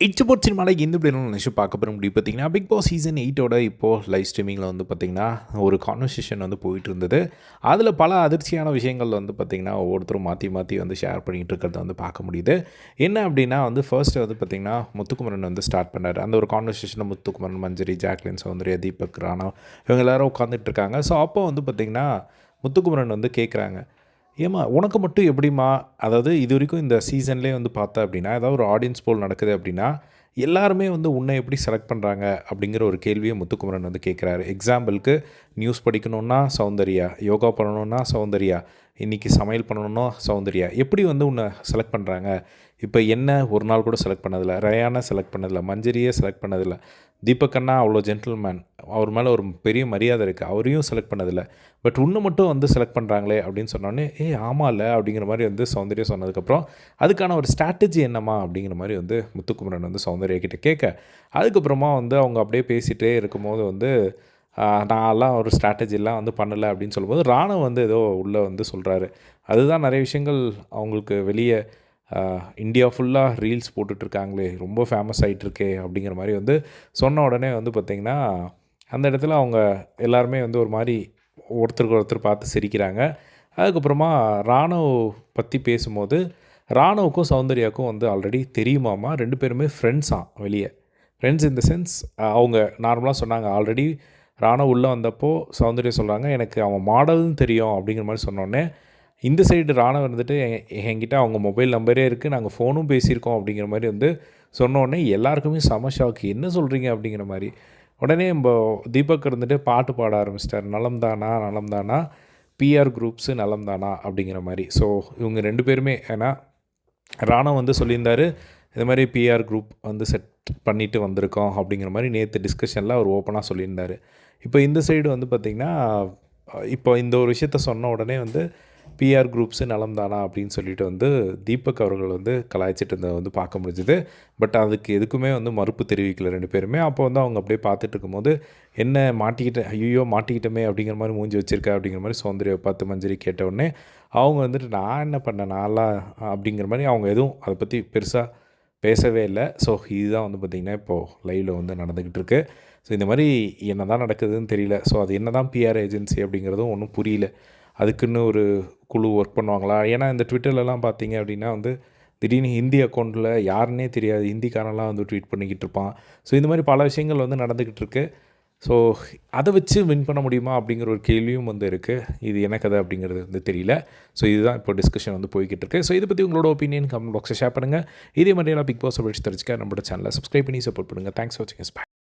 இச்சபோட் சினிமாவில் எந்த இப்படி நினச்சி பார்க்க போகிற முடியும் பார்த்தீங்கன்னா பிக் பாஸ் சீசன் எயிட்டோட இப்போது லைவ் ஸ்ட்ரீமிங்கில் வந்து பார்த்திங்கன்னா ஒரு கான்வர்சேஷன் வந்து போயிட்டு இருந்தது. அதில் பல அதிர்ச்சியான விஷயங்கள் வந்து பார்த்திங்கன்னா ஒவ்வொருத்தரும் மாற்றி மாற்றி வந்து ஷேர் பண்ணிகிட்டு இருக்கிறத வந்து பார்க்க முடியுது. என்ன அப்படின்னா வந்து ஃபர்ஸ்ட் வந்து பார்த்திங்கன்னா முத்துக்குமரன் வந்து ஸ்டார்ட் பண்ணார். அந்த ஒரு கான்வர்சேஷனில் முத்துக்குமரன் மஞ்சரி ஜாக்லின் சௌந்தர்யா தீபக் ராணா இவங்க எல்லாரும் உட்காந்துட்டு இருக்காங்க. ஸோ அப்போ வந்து பார்த்திங்கன்னா முத்துக்குமரன் வந்து கேட்குறாங்க ஏம்மா உனக்கு மட்டும் எப்படிம்மா? அதாவது இது வரைக்கும் இந்த சீசன்லேயே வந்து பார்த்தா அப்படின்னா ஏதாவது ஒரு ஆடியன்ஸ் போல் நடக்குது அப்படின்னா எல்லாருமே வந்து உன்னை எப்படி செலக்ட் பண்ணுறாங்க அப்படிங்கிற ஒரு கேள்வியை முத்துக்குமரன் வந்து கேட்குறாரு. எக்ஸாம்பிளுக்கு நியூஸ் படிக்கணுன்னா சௌந்தர்யா யோகா பண்ணணுன்னா சௌந்தர்யா இன்றைக்கி சமையல் பண்ணணுன்னா சௌந்தர்யா. எப்படி வந்து உன்னை செலக்ட் பண்ணுறாங்க இப்போ என்ன ஒரு நாள் கூட செலக்ட் பண்ணதில்லை. ரயானை செலக்ட் பண்ணதில்லை. மஞ்சரியே செலக்ட் பண்ணதில்லை. தீபக் அண்ணா அவ்வளோ ஜென்டில்மேன் அவர் மேலே ஒரு பெரிய மரியாதை இருக்குது அவரையும் செலக்ட் பண்ணதில்லை. பட் ஒன்று மட்டும் வந்து செலக்ட் பண்ணுறாங்களே அப்படின்னு சொன்னோடனே ஏ ஆமாம்ல அப்படிங்கிற மாதிரி வந்து சௌந்தர்யம் சொன்னதுக்கப்புறம் அதுக்கான ஒரு ஸ்ட்ராட்டஜி என்னம்மா? அப்படிங்கிற மாதிரி வந்து முத்துக்குமரன் வந்து சௌந்தர்யா கிட்டே கேட்க அதுக்கப்புறமா வந்து அவங்க அப்படியே பேசிகிட்டே இருக்கும்போது வந்து நான்லாம் ஒரு ஸ்ட்ராட்டஜிலாம் வந்து பண்ணலை. அப்படின்னு சொல்லும்போது ராணுவ வந்து ஏதோ உள்ளே வந்து சொல்கிறாரு அதுதான் நிறைய விஷயங்கள் அவங்களுக்கு வெளியே இந்தியா ஃபுல்லாக ரீல்ஸ் போட்டுட்ருக்காங்களே ரொம்ப ஃபேமஸ் ஆகிட்டுருக்கே அப்படிங்கிற மாதிரி வந்து சொன்ன உடனே வந்து பார்த்திங்கன்னா அந்த இடத்துல அவங்க எல்லாருமே வந்து ஒரு மாதிரி ஒருத்தருக்கு ஒருத்தர் பார்த்து சிரிக்கிறாங்க. அதுக்கப்புறமா ராணுவ பற்றி பேசும்போது ராணுவுக்கும் சௌந்தர்யாவுக்கும் வந்து ஆல்ரெடி தெரியுமாமா ரெண்டு பேருமே ஃப்ரெண்ட்ஸாம் வெளியே. ஃப்ரெண்ட்ஸ் இன் த சென்ஸ் அவங்க நார்மலாக சொன்னாங்க. ஆல்ரெடி ராணுவ உள்ளே வந்தப்போ சௌந்தர்யா சொல்கிறாங்க எனக்கு அவன் மாடல்னு தெரியும் அப்படிங்கிற மாதிரி சொன்னோடனே இந்த சைடு ராணுவம் வந்துட்டு என்கிட்ட அவங்க மொபைல் நம்பரே இருக்குது நாங்கள் ஃபோனும் பேசியிருக்கோம் அப்படிங்கிற மாதிரி வந்து சொன்னோடனே எல்லாருக்குமே செம ஷாக்கு என்ன சொல்கிறீங்க அப்படிங்கிற மாதிரி. உடனே நம்ம தீபக் இருந்துட்டு பாட்டு பாட ஆரம்பிச்சிட்டார். நலம் தானா நலம் தானா? பிஆர் குரூப்ஸு நலம் தானா? அப்படிங்கிற மாதிரி. ஸோ இவங்க ரெண்டு பேருமே ஏன்னா ராணுவம் வந்து சொல்லியிருந்தார் இது மாதிரி பிஆர் குரூப் வந்து செட் பண்ணிவிட்டு வந்திருக்கோம் அப்படிங்கிற மாதிரி நேற்று டிஸ்கஷனில் அவர் ஓப்பனாக சொல்லியிருந்தார். இப்போ இந்த சைடு வந்து பார்த்திங்கன்னா இப்போ இந்த ஒரு விஷயத்த சொன்ன உடனே வந்து பிஆர் குரூப்ஸு நலம் தானா அப்படின்னு சொல்லிட்டு வந்து தீபக் அவர்கள் வந்து கலாய்ச்சிட்டு இருந்ததை வந்து பார்க்க முடிஞ்சுது. பட் அதுக்கு எதுக்குமே வந்து மறுப்பு தெரிவிக்கல ரெண்டு பேருமே. அப்போ வந்து அவங்க அப்படியே பார்த்துட்டு இருக்கும்போது என்ன மாட்டிக்கிட்டேன் ஐயோ மாட்டிக்கிட்டோமே அப்படிங்கிற மாதிரி மூஞ்சி வச்சிருக்க அப்படிங்கிற மாதிரி சௌந்தர்யா பார்த்து மஞ்சரி கேட்டவுடனே அவங்க வந்துட்டு நான் என்ன பண்ணேன்? நான்லாம் அப்படிங்கிற மாதிரி அவங்க எதுவும் அதை பற்றி பெருசாக பேசவே இல்லை. ஸோ இதுதான் வந்து பார்த்திங்கன்னா இப்போது லைவில் வந்து நடந்துக்கிட்டு இருக்கு. ஸோ இந்த மாதிரி என்ன தான் நடக்குதுன்னு தெரியல. ஸோ அது என்ன தான் பிஆர் ஏஜென்சி அப்படிங்கிறதும் ஒன்றும் புரியல. அதுக்குன்னு ஒரு குழு ஒர்க் பண்ணுவாங்களா? ஏன்னா இந்த ட்விட்டர்லலாம் பார்த்தீங்க அப்படின்னா வந்து திடீர்னு ஹிந்தி அக்கௌண்ட்டில் யாருன்னே தெரியாது. ஹிந்திக்காரெல்லாம் வந்து ட்வீட் பண்ணிக்கிட்டு இருப்பான். ஸோ இந்த மாதிரி பல விஷயங்கள் வந்து நடந்துக்கிட்டு இருக்குது ஸோ அதை வச்சு வின் பண்ண முடியுமா அப்படிங்கிற ஒரு கேள்வியும் வந்து இருக்குது இது என்ன கதை அப்படிங்கிறது வந்து தெரியல. ஸோ இதுதான் இப்போ டிஸ்கஷன் வந்து போய்கிட்டு இருக்குது ஸோ இதை பற்றி உங்களோட ஒப்பீனியன் கமெண்ட் பாக்ஸை ஷேர் பண்ணுங்கள் இதே மாதிரியெல்லாம் பிக் பாஸ் வச்சு தெரிஞ்சுக்க நம்மளோட சேனலை சப்ஸ்கிரைப் பண்ணி சப்போர்ட் பண்ணுங்கள் தேங்க்ஸ் ஃபார் வாட்சிங்